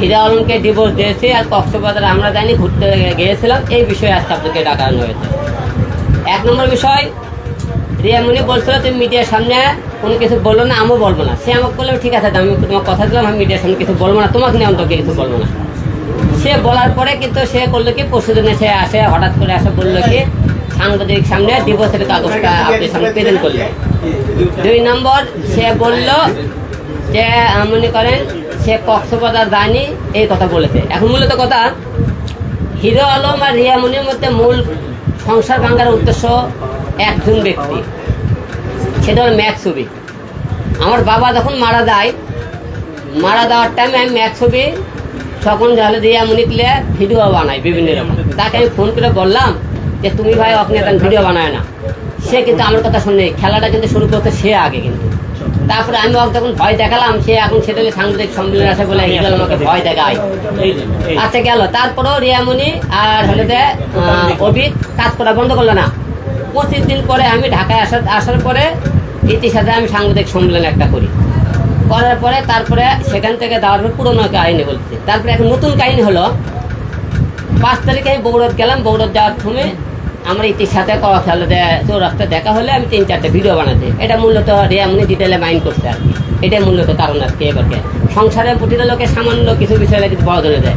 হিরা আলমকে ডিভোর্স দিয়েছি আর কক্সবাজার আমরা জানি ঘুরতে গিয়েছিলাম। এই বিষয়ে আজকে আপনাকে ডাকানো হয়েছে এক নম্বর বিষয় রিয়ামণি বলছিল, তুমি মিডিয়ার সামনে কোনো কিছু বলল না, আমিও বলব না। সে আমাকে বলল, ঠিক আছে, আমি তোমার কথা দিলাম, আমি মিডিয়ার সামনে কিছু বলব না, তোমাকে নিয়ে অন্তকে কিছু বলব না। সে বলার পরে কিন্তু সে করল কি পরশু দিনে সে আসে, হঠাৎ করে আসে বলল কি, সাংবাদিক সামনে ডিভোর্সের কাগজটা আপনি সামনে প্রেজেন্ট করলেন। দুই নম্বর, সে বলল যে মনে করেন, সে কক্সবাজার যায়নি এই কথা বলেছে। এখন মূলত কথা, হিরো আলম আর রিয়া মনির মধ্যে মূল সংসার ভাঙ্গার উদ্দেশ্য একজন ব্যক্তি। সেটা হল ম্যাক ছবি। আমার বাবা যখন মারা যায়, মারা যাওয়ার টাইমে আমি ম্যাক ছবি, তখন তাহলে রিয়া মনিকলে ভিডিও বানাই বিভিন্ন রকম। তাকে আমি ফোন করে বললাম যে, তুমি ভাই আপনি ভিডিও বানায় না। সে কিন্তু আমার কথা শুনে খেলাটা কিন্তু শুরু করতে সে আগে কিন্তু। তারপরে আমি ওকে যখন ভয় দেখালাম সে এখন সেটা সাংবাদিক সম্মেলন আসে বলে হিরো আমাকে ভয় দেখায়। আচ্ছা গেল। তারপরেও রিয়ামণি আর হলে যে অভিক কাজ করা বন্ধ করল না। পঁচিশ দিন পরে আমি ঢাকায় আসার আসার পরে ইতির সাথে আমি সাংবাদিক সম্মেলন একটা করি। করার পরে তারপরে সেখান থেকে দেওয়ার পর পুরোনো কাহিনী বলছে। তারপরে এখন নতুন কাহিনী হলো পাঁচ তারিখে আমি বগুড়াত গেলাম বগুড়াত যাওয়ার সময় আমার ইতির সাথে কথা খেলে তোর রাস্তায় দেখা হলে আমি তিন চারটে ভিডিও বানাতে। এটা মূলত রিয়ামনি ডিটেলে মাইন্ড করতে আর কি। এটাই মূলত কারণ আর কি এবারকে। সংসারের প্রতিটা লোকে সামান্য কিছু বিষয় কিছু বড় ধরে দেয়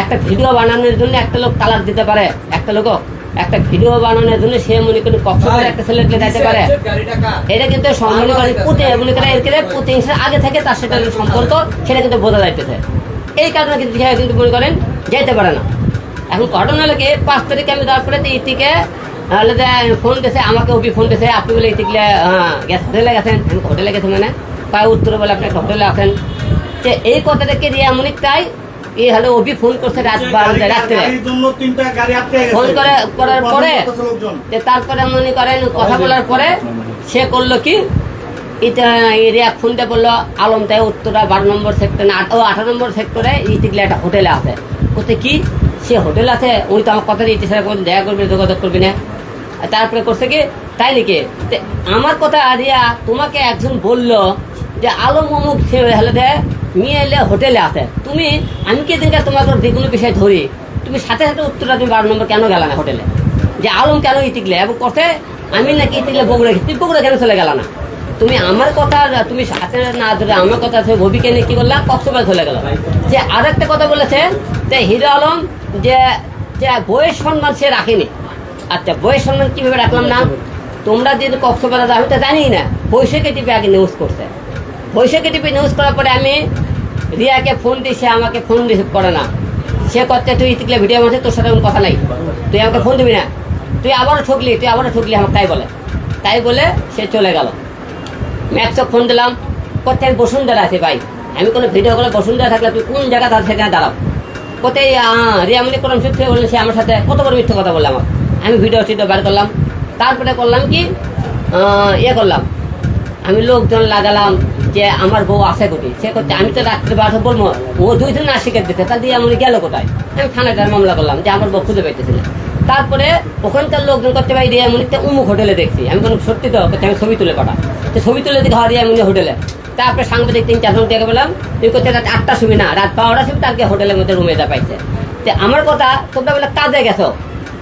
একটা ভিডিও বানানোর জন্য একটা লোক তালাক দিতে পারে, একটা লোক একটা ভিডিও বানানোর জন্য সে মনে করি কক্সবাজার একটা ছেলেকে দিতে পারে। এটা কিন্তু মনে পুঁতে, মনে করে এর প্রতিহিংসার আগে থেকে তার সেটা সম্পর্ক, সেটা কিন্তু বোঝা যাইতেছে। এই কারণে কিন্তু কিন্তু মনে করেন যেতে পারে না। এখন ঘটনা হলো কি পাঁচ তারিখে আমি যাওয়ার পরে ইতিকে হলে যে ফোন দিয়েছে আমাকে অভি ফোন দিয়েছে আপনি বলে ইতিকলে হ্যাঁ গ্যাস হোটেলে গেছেন আমি হোটেলে গেছেন মানে পায়ে উত্তরে বলে আপনি একটা হোটেলে আছেন। যে এই কথাটাকে রিয়া মনিক তাই এই হলো অভি ফোন করছে রাত বারোটা রাত্রে। গেছে। ফোন করে করার পরে যে তারপরে মনে করেন কথা বলার পরে সে করল কি ইটা এরিয়া ফোনটা বলল আলম তাই উত্তরা বারো নম্বর সেক্টর না ও আঠারো নম্বর সেক্টরে ইতিকলে একটা হোটেলে আছে। কোথায় কি? সে হোটেল আছে, উনি তো আমার কথা ইতি স্যার বলছে, দেখা করবি যোগাযোগ করবি না। তারপরে করছে কি, তাই নাকি? আমার কথা রিয়া তোমাকে একজন বলল যে, আলম অমুক সে হলে দে মেয়ে এলে হোটেলে আছে। তুমি, আমি কি দিনটা তোমাকে যে কোনো বিষয় ধরি? তুমি সাথে সাথে উত্তরটা তুমি বারো নম্বর কেন গেলা না হোটেলে? যে আলম কেন ইতিকলে? এবং করতে আমি নাকি ইতিকলে বগুড়া তুই বগুড়া কেন চলে গেল না? তুমি আমার কথা, তুমি সাথে না ধরে আমার কথা ভবিকে নিয়ে কি করলাম কক্সবাজার চলে গেল। যে আর একটা কথা বলেছে যে হিরো আলম যে বইয়ের সম্মান সে রাখেনি। আচ্ছা বইয়ের সম্মান কীভাবে রাখলাম না? তোমরা যদি কক্সবাজার আমি তো জানি না। বৈশাখী টিপে আগে নিউজ করতে বৈশাখী টিপে নিউজ করার পরে আমি রিয়াকে ফোন দিই, সে আমাকে ফোন রিসিভ করে না। সে করতে তুই ইতিকলে ভিডিও মারছে তোর সাথে কোনো কথা নাই। তুই আমাকে ফোন দিবি না। তুই আবারও ঠকলি, তুই আবারও ঠকলি আমাকে। তাই বলে। তাই বলে সে চলে গেল। ম্যাক্সও ফোন দিলাম, কোথায় আমি বসুন্ধরা আছি ভাই? আমি কোনো ভিডিও করে বসুন্ধরা থাকলে তুই কোন জায়গা তার সেখানে দাঁড়াও। কোথায় রিয়ামনি করলাম সে বললে, সে আমার সাথে কত বড় মিথ্যে কথা বললাম আমি ভিডিও টিডিও বার করলাম। তারপরে করলাম কি? ইয়ে করলাম। আমি লোকজন লাগালাম যে আমার বউ আছে কোটি। সে করতে আমি তো রাত্রে বাসা বলব, ও দুই দিন নাসিকের দিতে তা দিয়ে আমি গেল কোথায়? আমি থানাটার মামলা করলাম যে আমার বউ খুঁজে পাইতেছিল তারপরে ওখানকার লোকজন করতে পারি, দিয়ে এমনিতে উমুক হোটেলে দেখছি। আমি কোনো সত্যি তো আমি ছবি তুলে পাঠা তো ছবি তুলে দিকে হওয়া এমনি হোটেলে তারপরে সাংবাদিক তিন চারজন দেখে বললাম, তুই করতে রাত আটটা ছবি না, রাত বারোটা ছবি তাকে হোটেলের মধ্যে রুমে যা পাইছে। তো আমার কথা তোমরা বলে, কাজে গেছো?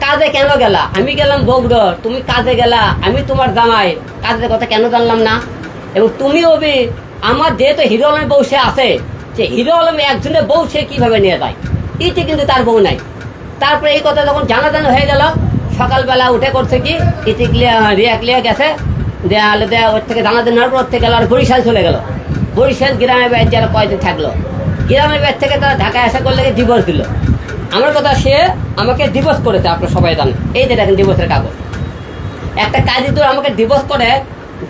কাজে কেন গেলা? আমি গেলাম বগুড়ো তুমি কাজে গেলা? আমি তোমার জামাই। কাজের কথা কেন জানলাম না? এবং তুমি অবি আমার যেহেতু হিরো আলম বউ সে আছে, সে হিরো আলম একজনের বউ সে কীভাবে নিয়ে যায়? ইতে কিন্তু তার বউ নাই। তারপরে এই কথা যখন জানাজানি হয়ে গেল, সকালবেলা উঠে করছে কি? ইতি ক্লিয়া রিয়া ক্লিয়া গেছে। দেয়ালে দেয়া ওর থেকে হওয়ার পর ওর থেকে গেল আর বরিশাল চলে গেল। বরিশাল গ্রামের বাইর যারা কয়দিন থাকল, গ্রামের বাইর থেকে তারা ঢাকায় আসা করলে ডিভোর্স দিল। আমার কথা সে আমাকে ডিভোর্স করেছে, আপনার সবাই জানেন। এই যে দেখেন ডিভোর্সের কাগজ। একটা কাজী তো আমাকে ডিভোর্স করে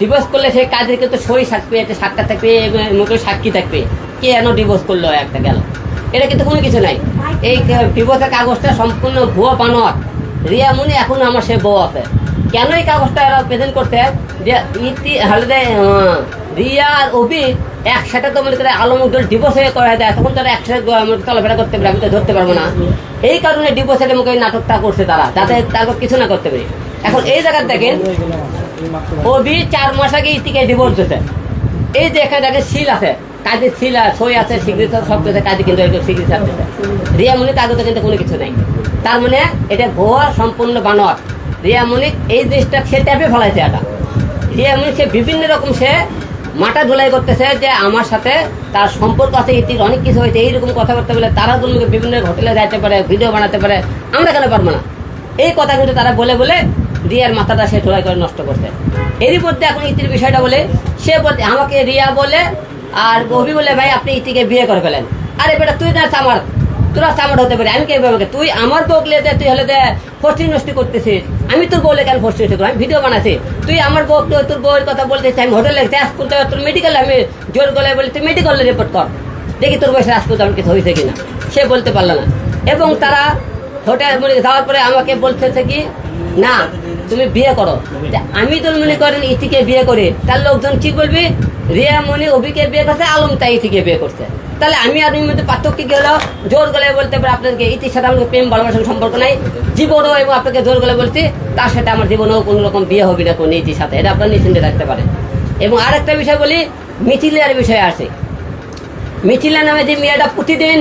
ডিভোর্স করলে সেই কাজের কিন্তু সই থাকবে একটা সাক্ষাৎ থাকবে মুখে সাক্ষী থাকবে। কে যেন ডিভোর্স করল একটা গেল। এটা কিন্তু কোনো কিছু নাই। এই ডিভোর্সের কাগজটা সম্পূর্ণ ভুয়ো বানোয়ার রিয়া মুনি এখন আমার সে বউ আছে। কেন এই কাগজটা এরা প্রেজেন্ট করতে? যে ইতি হলে রিয়া আর অভি একসাথে তো মনে করে আলমুদ্দল ডিভোর্স হয়ে করা যায় তখন তারা একসাথে চলাফেরা করতে পারে আমি তো ধরতে পারব না। এই কারণে ডিভোর্স ডিভোর্সের মুখে নাটকটা করছে তারা যাতে তারপর কিছু না করতে পারি। এখন এই জায়গায় দেখেন অভি চার মাস আগে ইতিকে ডিভোর্স দিতে এই যে এখানে দেখেন শিল আছে কাজে ছিল সই আছে আছে, সব কিছু কাজে কিন্তু একটু স্বীকৃতি রিয়া মনিক কাগজে কিন্তু কোনো কিছু নাই। তার মানে এটা ভুয়া সম্পূর্ণ বানোয়ার রিয়া মনিক এই জিনিসটা সে ট্যাপে ফেলাইছে এটা রিয়া মনিক সে বিভিন্ন রকম সে মাটা ধুলাই করতেছে যে আমার সাথে তার সম্পর্ক আছে, ইতির অনেক কিছু হয়েছে, এইরকম কথা কথাবার্তা বলে তারা দুর্নীতি বিভিন্ন হোটেলে যাইতে পারে, ভিডিও বানাতে পারে, আমরা কেন পারব না? এই কথা কিন্তু তারা বলে বলে রিয়ার মাথাটা সে ধুলাই করে নষ্ট করছে। এরই মধ্যে এখন ইতির বিষয়টা বলে, সে বলতে, আমাকে রিয়া বলে আর গভি বলে, ভাই, আপনি ইতিকে বিয়ে করে ফেলেন। আরে বেটা, তুই না আমার তোরা সামার হতে পারে, আমি কে ভাবে তুই আমার বউকে তুই হলে ফষ্টি নষ্টি করতেছিস। আমি তোর বউলে কেন ফষ্টি নষ্টি আমি ভিডিও বানাচ্ছি তুই আমার বউ, তোর বউয়ের কথা বলতেছিস, আমি হোটেলে টেস্ট করতে তোর মেডিকেল আমি জোর গলায় বলি, তুই মেডিকেলে রিপোর্ট কর। দেখি তোর বয়সে রাজপুত আমার কিছু হয়েছে কিনা। সে বলতে পারল না। এবং তারা হোটেল যাওয়ার পরে আমাকে বলতেছে কি, না তুমি বিয়ে করো। আমি তো মনে করেন ইতিকে বিয়ে করে। তার লোকজন কি বলবি? রিয়া মনি অভিকে বিয়ে করছে, আলম তাই ইতিকে বিয়ে করছে। তাহলে আমি আর মধ্যে পার্থক্য হলো? জোর গলায় বলতে পারে আপনাদেরকে, ইতির সাথে আমাদের প্রেম ভালোবাসার সম্পর্ক নাই। জীবনও এবং আপনাকে জোর গলায় বলছি, তার সাথে আমার জীবনেও কোনো রকম বিয়ে হবে না কোনো ইতির সাথে। এটা আপনার নিশ্চিন্তে রাখতে পারেন এবং আর একটা বিষয় বলি, মিথিলার বিষয়ে আছে। মিথিলা নামে যে মেয়েটা প্রতিদিন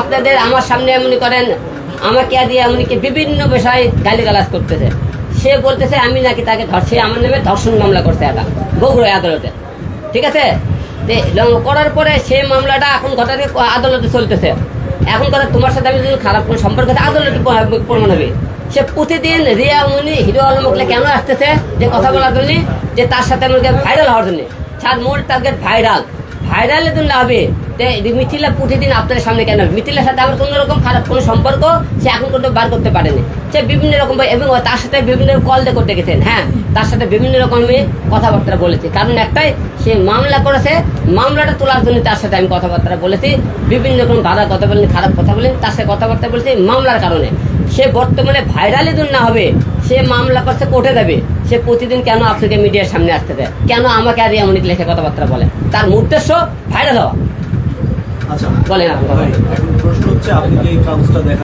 আপনাদের আমার সামনে এমনি করেন, আমাকে দিয়ে এমনকি বিভিন্ন বিষয়ে গালিগালাজ করতেছে। সে বলতেছে, আমি নাকি তাকে ধরছি আমার নামে ধর্ষণ মামলা করতে একটা বগুড়া আদালতে। ঠিক আছে? করার পরে সে মামলাটা এখন ঘটাতে আদালতে চলতেছে। এখন কথা তোমার সাথে আমি যদি খারাপ কোনো সম্পর্ক আদালতে প্রমাণ হবে। সে প্রতিদিন রিয়া মুনি, হিরো আলমকলে কেন আসতেছে? যে কথা বলার জন্য, যে তার সাথে আমাকে ভাইরাল হওয়ার জন্য। তার মূল টার্গেট ভাইরাল ভাইরালের জন্য হবে। তে মিথিলা প্রতিদিন আপনার সামনে কেন মিথিলার সাথে আমার কোনো রকম খারাপ কোনো সম্পর্ক সে এখন পর্যন্ত বার করতে পারেনি। সে বিভিন্ন রকম এবং তার সাথে বিভিন্ন কল দিয়ে করতে গেছেন হ্যাঁ? তার সাথে বিভিন্ন রকমের কথাবার্তা বলেছি। কারণ একটাই, সে মামলা করেছে, মামলাটা তোলার জন্য তার সাথে আমি কথাবার্তা বলেছি, বিভিন্ন রকম বাধা কথা বলেন, খারাপ কথা বলেন, তার সাথে কথাবার্তা বলেছি মামলার কারণে। সে বর্তমানে ভাইরালই দূর না হবে সে মামলা করছে কোর্টে দেবে। সে প্রতিদিন কেন আপনাকে মিডিয়ার সামনে আসতে দেয়? কেন আমাকে আর এমন লেখা কথাবার্তা বলে? তার উদ্দেশ্য ভাইরাল হওয়া। আচ্ছা। বলেন না প্রশ্ন হচ্ছে আপনি কি এই কাগজটা দেখা